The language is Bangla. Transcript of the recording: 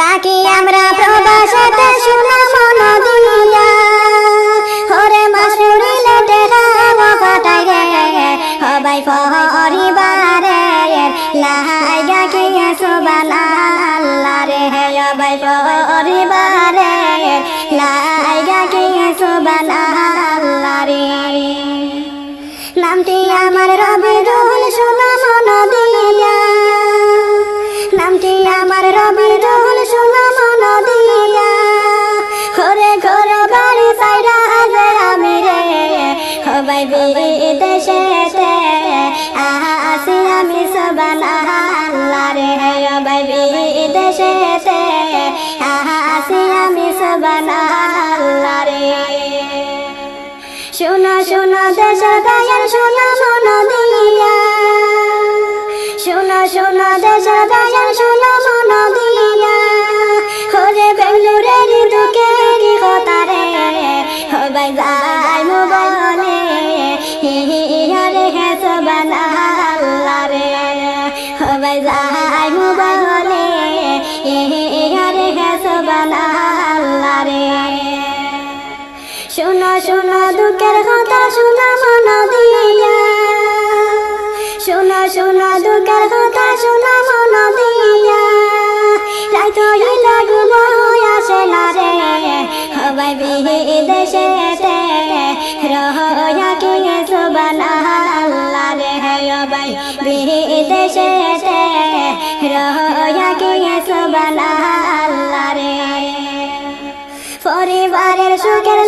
তাকে আমরা প্রবাসেতে শুনাম নদিয়া। হরে মাসুরিলে দেখাব ফাটাই রে হবাই পরিবারে লাইগা কি সুবানা আল্লাহ রে। হবাই পরিবারে লাইগা কি সুবানা আল্লাহ রে। নামটি আমার রবিদুল নদিয়া। নামটি হবাই বিদেশেতে আসি আমি সবানা আল্লাহ রে হবাই বিদেশেতে আসি আমি সবানা আল্লাহ রে শোনো শোনো দেশের গায়ের শোনো শোনো দিয়া শোনো শোনো দেশের গায়ের শোনো শোনো দিয়া হরে বেঙ্গুরের দুঃখের কথা রে হবাই মোবাইলে হবাই যাই মোবাইলে বানা আল্লাহ রে শোনো শোনো দুঃখের কথা শোনো মন দিয়া শোনো শোনো দুঃখের কথা শোনো মন দিয়া রাইত হইলে ঘুমোয় আসে না রে হবাই হবাই বিদেশেতে রহয়া আল্লাহ রে। পরিবারের সুখের